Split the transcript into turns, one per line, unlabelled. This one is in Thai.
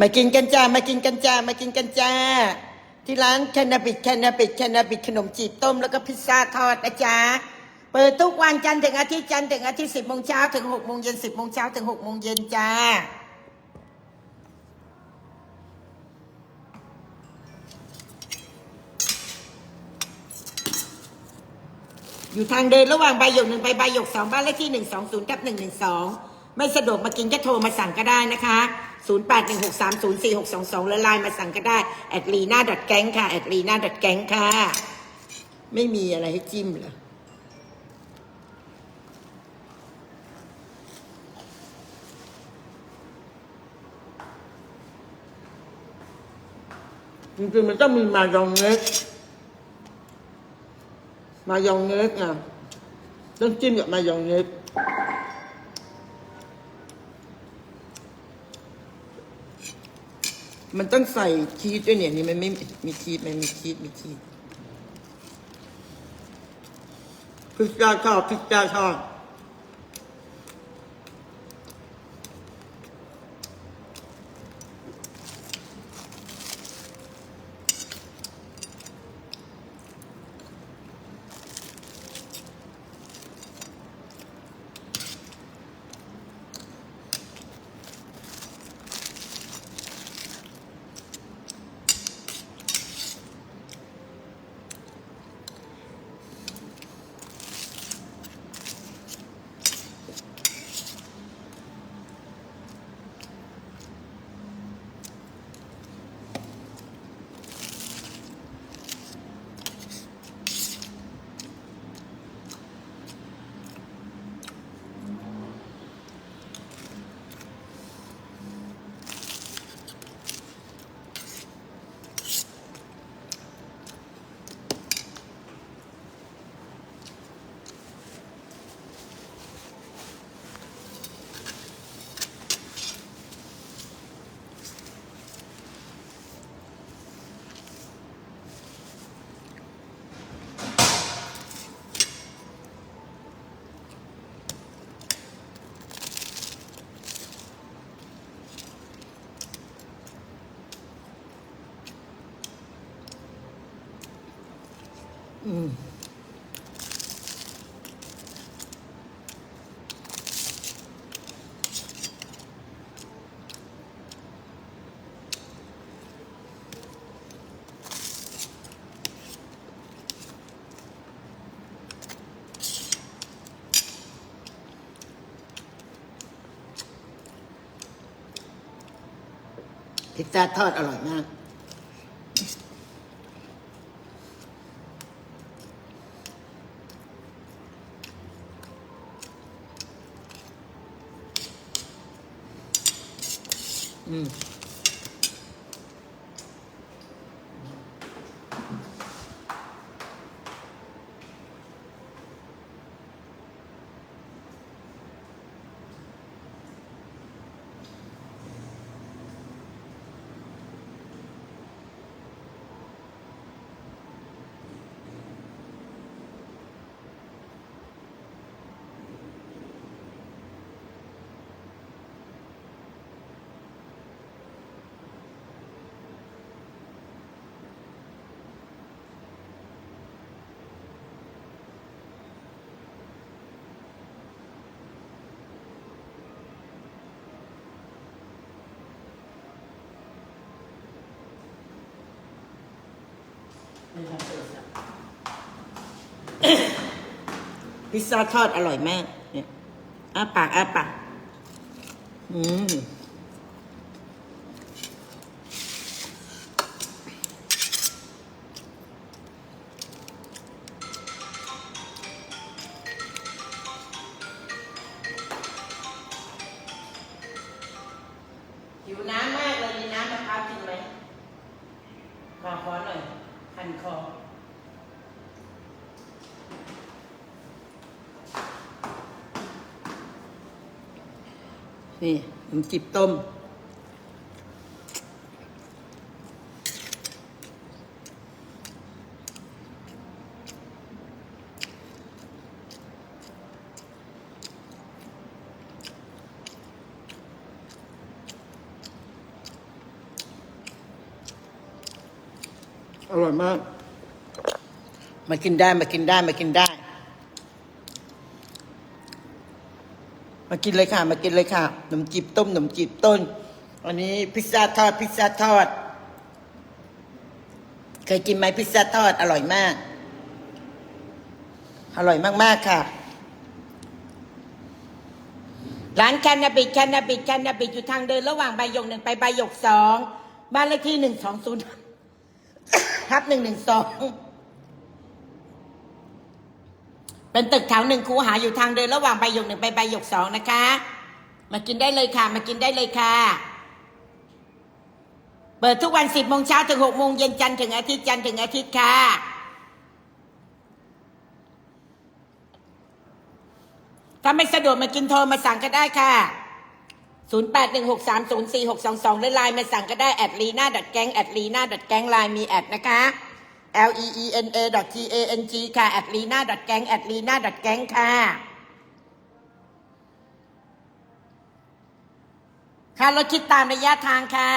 มากินกันจ้า มากินกันจ้า มากินกันจ้า ที่ร้านแคนาบิดแคนาบิดแคนาบิดขนมจีบต้มแล้วก็พิซซ่าทอดนะจ๊ะ เปิดทุกวันจันทร์ถึงอาทิตย์จันทร์ถึงอาทิตย์สิบโมงเช้าถึงหกโมงเย็นสิบโมงเช้าถึงหกโมงเย็นจ้า อยู่ทางเดินระหว่างใบหยกหนึ่งไปใบหยกสองบ้านเลขที่หนึ่งสองศูนย์ทับหนึ่งหนึ่งสอง ไม่สะดวกมากินก็โทรมาสั่งก็ได้นะคะศูนย์แปดหนึ่งหกสามศูนย์สี่หกสองสองแล้วไลน์มาสั่งก็ได้แอดลีน่าดอทแก๊งค่ะแอดลีน่าดอทแก๊งค่ะ ไม่มีอะไรให้จิ้มเหรอจริงๆมันต้องมีมายองเนสมายองเนสอะต้องจิ้มกับมายองเนส มันต้องใส่ชีสด้วยเนี่ยนี่มันไม่มีชีสมันมีชีสมีชีสพิซซ่าชอบพิซซ่าชอบ พิซซ่าทอดอร่อยมาก อื พิซซ่าทอดอร่อยมาก เนี่ยอ้าปากอ้าปากอืมหิวน้ำมากเลยมีน้ำมะพร้าวกินไหมขอขอหน่อย and call นี่ขนมจีบต้ม อร่อยมาก มากินได้มากินได้มากินได้ มากินเลยค่ะ มากินเลยค่ะขนมจีบต้มขนมจีบต้น อันนี้พิซซ่าทอดพิซซ่าทอด เคยกินไหมพิซซ่าทอด อร่อยมาก อร่อยมาก ๆ ค่ะ ร้านแคนนาบิดแคนนาบิดแคนนาบิดอยู่ทางเดิน ระหว่างใบหยกหนึ่งไปใบหยกสองบ้านเลขที่หนึ่งสองศูนย์ ทับหนึ่งหนึ่งสองเป็นตึกแถวหนึ่งคูหาอยู่ทางเดินระหว่างใบหยกหนึ่งไปใบหยกสองนะคะ มากินได้เลยค่ะ มากินได้เลยค่ะ เปิดทุกวันสิบโมงเช้าถึงหกโมงเย็นจันทร์ถึงอาทิตย์จันทร์ถึงอาทิตย์ค่ะถ้าไม่สะดวกมากินโทรมาสั่งก็ได้ค่ะ 0816304622หรือไลน์มาสั่งก็ได้แอดลีน่าดัดแก๊งแอดลีน่าดัดแก๊งไลน์มีแอดนะคะ L E E N A T A N G ค่ะแอดลีน่าดัดแก๊งแอดลีน่าดัดแก๊งค่ะ ค่ารถคิดตามระยะทางค่ะ